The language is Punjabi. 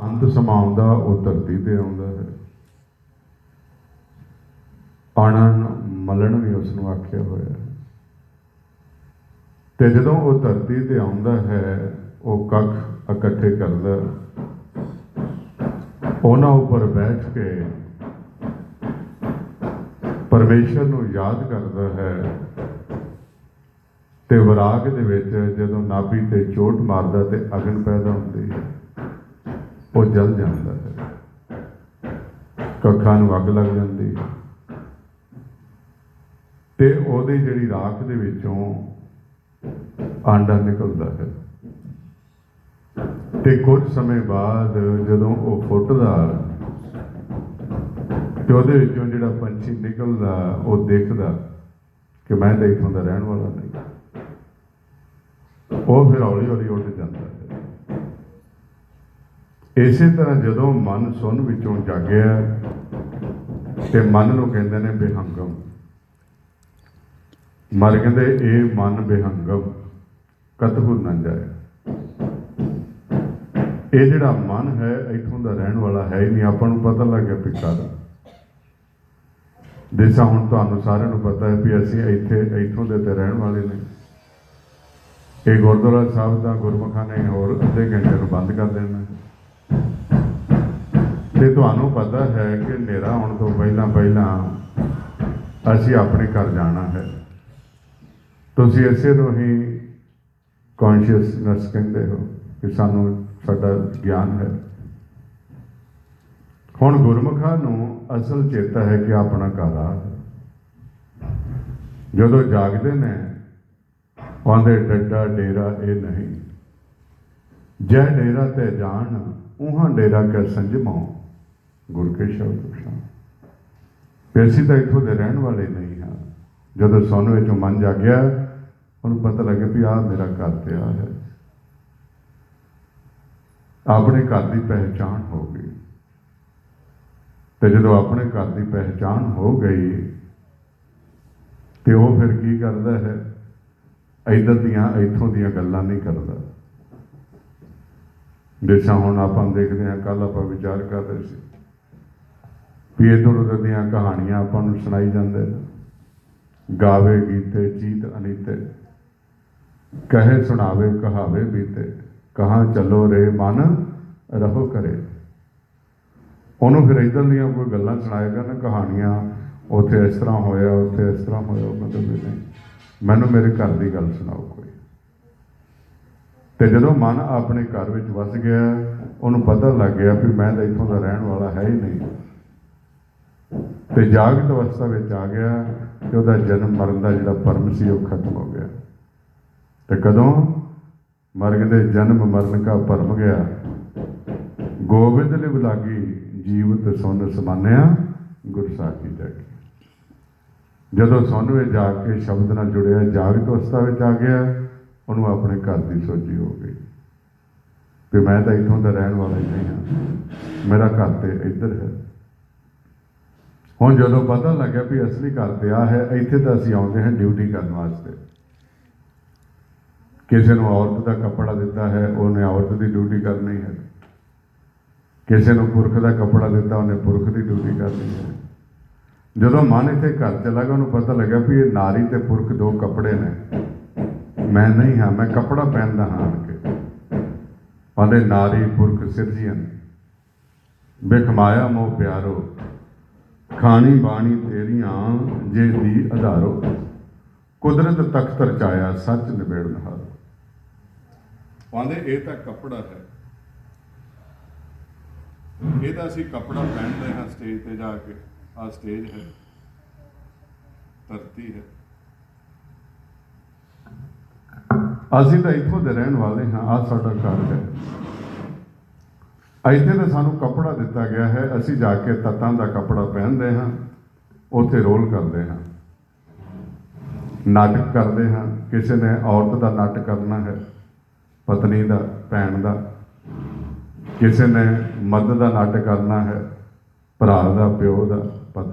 ਅੰਤ ਸਮਾਉਂਦਾ ਉਹ ਧਰਤੀ ਤੇ ਆਉਂਦਾ ਹੈ। ਆਣਨ ਮਲਣ ਵੀ ਉਸ ਨੂੰ ਆਖਿਆ ਹੋਇਆ ਹੈ। ਤੇ ਜਦੋਂ ਉਹ ਧਰਤੀ ਤੇ ਆਉਂਦਾ ਹੈ, ਉਹ ਕੱਖ ਇਕੱਠੇ ਕਰਦਾ ਉਹਨਾਂ ਉੱਪਰ ਬੈਠ ਕੇ ਪਰਮੇਸ਼ਰ ਨੂੰ ਯਾਦ ਕਰਦਾ ਹੈ ਤੇ ਵਿਰਾਗ ਦੇ ਵਿੱਚ ਜਦੋਂ ਨਾਭੀ ਤੇ ਚੋਟ ਮਾਰਦਾ ਤੇ ਅਗਨ ਪੈਦਾ ਹੁੰਦੀ ਹੈ। ਉਹ ਜਲ ਜਾਂਦਾ ਹੈ। ਕੱਖਾਂ ਨੂੰ ਅੱਗ ਲੱਗ ਜਾਂਦੀ ਹੈ। ਤੇ ਉਹਦੀ ਜਿਹੜੀ ਰਾਖ ਦੇ ਵਿੱਚੋਂ ਆਂਡਾ ਨਿਕਲਦਾ ਹੈ। ਤੇ ਕੁਝ ਸਮੇਂ ਬਾਅਦ ਜਦੋਂ ਉਹ ਫੁੱਟਦਾ ਤੇ ਉਹਦੇ ਵਿੱਚੋਂ ਜਿਹੜਾ ਪੰਛੀ ਨਿਕਲਦਾ, ਉਹ ਦੇਖਦਾ ਕਿ ਮੈਂ ਤਾਂ ਇੱਥੋਂ ਦਾ ਰਹਿਣ ਵਾਲਾ ਨਹੀਂ। ਉਹ ਫਿਰ ਹੌਲੀ ਹੌਲੀ ਉੱਡ ਜਾਂਦਾ। ਇਸੇ ਤਰ੍ਹਾਂ ਜਦੋਂ ਮਨ ਸੁਣ ਵਿੱਚੋਂ ਜਾਗਿਆ ਤੇ ਮਨ ਨੂੰ ਕਹਿੰਦੇ ਨੇ ਬੇਹੰਗਮ। ਮਰ ਕਹਿੰਦੇ, ਇਹ ਮਨ ਬੇਹੰਗਮ, ਕਤਹੁ ਨਾ ਜਾਏ। ਇਹ ਜਿਹੜਾ ਮਨ ਹੈ, ਇਥੋਂ ਦਾ ਰਹਿਣ ਵਾਲਾ ਹੈ ਹੀ ਨਹੀਂ। ਆਪਾਂ ਨੂੰ ਪਤਾ ਲੱਗ ਗਿਆ ਪਿੱਛਾ ਦਾ। ਜਿਸਾ ਹੁਣ ਤੁਹਾਨੂੰ ਸਾਰਿਆਂ ਨੂੰ ਪਤਾ ਹੈ ਵੀ ਅਸੀਂ ਇੱਥੇ, ਇਥੋਂ ਦੇ ਤੇ ਰਹਿਣ ਵਾਲੇ ਨੇ। ਇਹ ਗੁਰਦੁਆਰਾ ਸਾਹਿਬ ਦਾ ਗੁਰਮੁਖਾਂ ਨੇ ਹੋਰ ਅੱਧੇ ਘੰਟੇ ਨੂੰ ਬੰਦ ਕਰ ਦੇਣਾ। ਤੇ ਤੁਹਾਨੂੰ ਪਤਾ ਹੈ ਕਿ ਹਨੇਰਾ ਆਉਣ ਤੋਂ ਪਹਿਲਾਂ ਪਹਿਲਾਂ ਅਸੀਂ ਆਪਣੇ ਘਰ ਜਾਣਾ ਹੈ। ਤੁਸੀਂ ਇਸੇ ਨੂੰ ਹੀ ਕੌਨਸ਼ੀਅਸਨੈਸ ਕਹਿੰਦੇ ਹੋ ਕਿ ਸਾਨੂੰ ਸਾਡਾ ਗਿਆਨ ਹੈ। ਹੁਣ ਗੁਰਮੁਖਾਂ ਨੂੰ ਅਸਲ ਚੇਤਾ ਹੈ ਕਿ ਆਪਣਾ ਘਰ ਆ। ਜਦੋਂ ਜਾਗਦੇ ਨੇ ਆਂਦੇ ਡੱਡਾ, ਡੇਰਾ, ਇਹ ਨਹੀਂ। ਜੈ ਡੇਰਾ ਤੇ ਜਾਣ, ਉਹਾਂ ਡੇਰਾ ਕੈ ਸੰਜਮੋ ਗੁਰ ਕੇ ਸ਼ਬਦ ਉਸ਼ਾਨ ਵੀ ਅਸੀਂ ਤਾਂ ਇੱਥੋਂ ਦੇ ਰਹਿਣ ਵਾਲੇ ਨਹੀਂ ਹਾਂ। ਜਦੋਂ ਸਾਨੂੰ ਵਿੱਚੋਂ ਮਨ ਜਾਗਿਆ, ਉਹਨੂੰ ਪਤਾ ਲੱਗਿਆ ਵੀ ਆਹ ਮੇਰਾ ਘਰ ਤੇ ਆ ਹੈ। ਆਪਣੇ ਘਰ ਦੀ ਪਹਿਚਾਣ ਹੋ ਗਈ। ਤੇ ਜਦੋਂ ਆਪਣੇ ਘਰ ਦੀ ਪਹਿਚਾਣ ਹੋ ਗਈ, ਤੇ ਉਹ ਫਿਰ ਕੀ ਕਰਦਾ ਹੈ? ਇਧਰ ਦੀਆਂ, ਇੱਥੋਂ ਦੀਆਂ ਗੱਲਾਂ ਨਹੀਂ ਕਰਦਾ। ਦੇਸ਼ਾਂ ਹੁਣ ਆਪਾਂ ਦੇਖਦੇ ਹਾਂ ਕੱਲ ਆਪਾਂ ਵਿਚਾਰ ਕਰ ਰਹੇ ਸੀ ਵੀ ਇਧਰ ਦੀਆਂ ਕਹਾਣੀਆਂ ਆਪਾਂ ਨੂੰ ਸੁਣਾਈ ਜਾਂਦੇ ਗਾਵੇ ਗੀਤੇ, ਚੀਤ ਅਨੀਤੇ, ਕਹੇ ਸੁਣਾਵੇ, ਕਹਾਵੇ ਬੀਤੇ, ਕਹਾਂ ਚੱਲੋ ਰੇ ਮਨ, ਰਹੋ ਕਰੇ ਉਹਨੂੰ ਫਿਰ ਇਧਰ ਦੀਆਂ ਕੋਈ ਗੱਲਾਂ ਸੁਣਾਏਗਾ ਨਾ ਕਹਾਣੀਆਂ, ਉੱਥੇ ਇਸ ਤਰ੍ਹਾਂ ਹੋਇਆ, ਉੱਥੇ ਇਸ ਤਰ੍ਹਾਂ ਹੋਇਆ, ਮਤਲਬ ਵੀ ਨਹੀਂ। ਮੈਨੂੰ ਮੇਰੇ ਘਰ ਦੀ ਗੱਲ ਸੁਣਾਓ ਕੋਈ। ਤੇ ਜਦੋਂ ਮਨ ਆਪਣੇ ਘਰ ਵਿੱਚ ਵਸ ਗਿਆ, ਉਹਨੂੰ ਪਤਾ ਲੱਗ ਗਿਆ ਵੀ ਮੈਂ ਤਾਂ ਇੱਥੋਂ ਦਾ ਰਹਿਣ ਵਾਲਾ ਹੈ ਹੀ ਨਹੀਂ। ਤੇ ਜਾਗਤ ਅਵਸਥਾ ਵਿੱਚ ਆ ਗਿਆ ਤੇ ਉਹਦਾ ਜਨਮ ਮਰਨ ਦਾ ਜਿਹੜਾ ਪਰਮ ਸੀ, ਉਹ ਖਤਮ ਹੋ ਗਿਆ। ਤੇ ਕਦੋਂ ਮਰਗ ਦੇ ਜਨਮ ਮਰਨ ਕਾ ਭਰਮ ਗਿਆ, ਗੋਬਿੰਦ ਲਿਵ ਲਾਗੀ ਜੀਵਤ ਸੁਨ ਸਮਾਨਿਆ, ਗੁਰ ਸਾਖੀ ਜਾਗੀ ਜਦੋਂ ਸੁਣ ਵਿੱਚ ਜਾ ਕੇ ਸ਼ਬਦ ਨਾਲ ਜੁੜਿਆ, ਜਾਗਤ ਅਵਸਥਾ ਵਿੱਚ ਆ ਗਿਆ ਉਹਨੂੰ ਆਪਣੇ ਘਰ ਦੀ ਸੋਚੀ ਹੋ ਗਈ। ਕਿ ਮੈਂ ਤਾਂ ਇੱਥੋਂ ਦਾ ਰਹਿਣ ਵਾਲਾ ਹੀ ਨਹੀਂ ਹਾਂ। ਮੇਰਾ ਘਰ ਤੇ ਇੱਧਰ ਹੈ। ਹੁਣ ਜਦੋਂ ਪਤਾ ਲੱਗਿਆ ਵੀ ਅਸਲੀ ਘਰ ਤੇ ਆ ਹੈ, ਇੱਥੇ ਤਾਂ ਅਸੀਂ ਆਉਂਦੇ ਹਾਂ ਡਿਊਟੀ ਕਰਨ ਵਾਸਤੇ। ਕਿਸੇ ਨੂੰ ਔਰਤ ਦਾ ਕੱਪੜਾ ਦਿੱਤਾ ਹੈ, ਉਹਨੇ ਔਰਤ ਦੀ ਡਿਊਟੀ ਕਰਨੀ ਹੈ। ਕਿਸੇ ਨੂੰ ਪੁਰਖ ਦਾ ਕੱਪੜਾ ਦਿੱਤਾ, ਉਹਨੇ ਪੁਰਖ ਦੀ ਡਿਊਟੀ ਕਰਨੀ ਹੈ। ਜਦੋਂ ਮਨ ਇੱਥੇ ਘਰ ਚਲਾ ਗਿਆ ਉਹਨੂੰ ਪਤਾ ਲੱਗਾ ਵੀ ਇਹ ਨਾਰੀ ਤੇ ਪੁਰਖ ਦੋ ਕੱਪੜੇ ਨੇ। ਮੈਂ ਨਹੀਂ ਹਾਂ, ਮੈਂ ਕੱਪੜਾ ਪਹਿਨਦਾ ਹਾਂ ਆਣ ਕੇ। ਉਹਦੇ ਨਾਰੀ, ਪੁਰਖ ਸਿਰਜੀਨ ਬਿਖਮਾਇਆ ਮੋਹ ਪਿਆਰੋ। ਖਾਣੀ, ਬਾਣੀ ਤੇਰੀਆਂ ਜੇ ਦੀ ਆਧਾਰੋ ਕੁਦਰਤ ਤਖਤ ਰਚਾਇਆ ਸੱਚ ਨਿਬੇੜਨ ਹਾਰ ਪਾਉਂਦੇ ਇਹ ਤਾਂ ਕੱਪੜਾ ਹੈ। ਇਹ ਤਾਂ ਅਸੀਂ ਕੱਪੜਾ ਪਹਿਨਦੇ ਹਾਂ, ਸਟੇਜ ਤੇ ਜਾ ਕੇ। ਆ ਸਟੇਜ ਹੈ। ਧਰਤੀ ਹੈ। ਅਸੀਂ ਤਾਂ ਇੱਥੋਂ ਦੇ ਰਹਿਣ ਵਾਲੇ ਹਾਂ ਆ ਸਾਡਾ ਘਰ ਹੈ। ਇੱਥੇ ਤਾਂ ਸਾਨੂੰ ਕੱਪੜਾ ਦਿੱਤਾ ਗਿਆ ਹੈ, ਅਸੀਂ ਜਾ ਕੇ ਤਤਾਂ ਦਾ ਕੱਪੜਾ ਪਹਿਨਦੇ ਹਾਂ, ਉੱਥੇ ਰੋਲ ਕਰਦੇ ਹਾਂ। ਨਾਟਕ ਕਰਦੇ ਹਾਂ, ਕਿਸੇ ਨੇ ਔਰਤ ਦਾ ਨਾਟਕ ਕਰਨਾ ਹੈ, ਪਤਨੀ ਦਾ, ਭੈਣ ਦਾ, ਕਿਸੇ ਨੇ ਮਦਦ ਦਾ ਨਾਟਕ ਕਰਨਾ ਹੈ, ਭਰਾ ਦਾ, ਪਿਓ ਦਾ।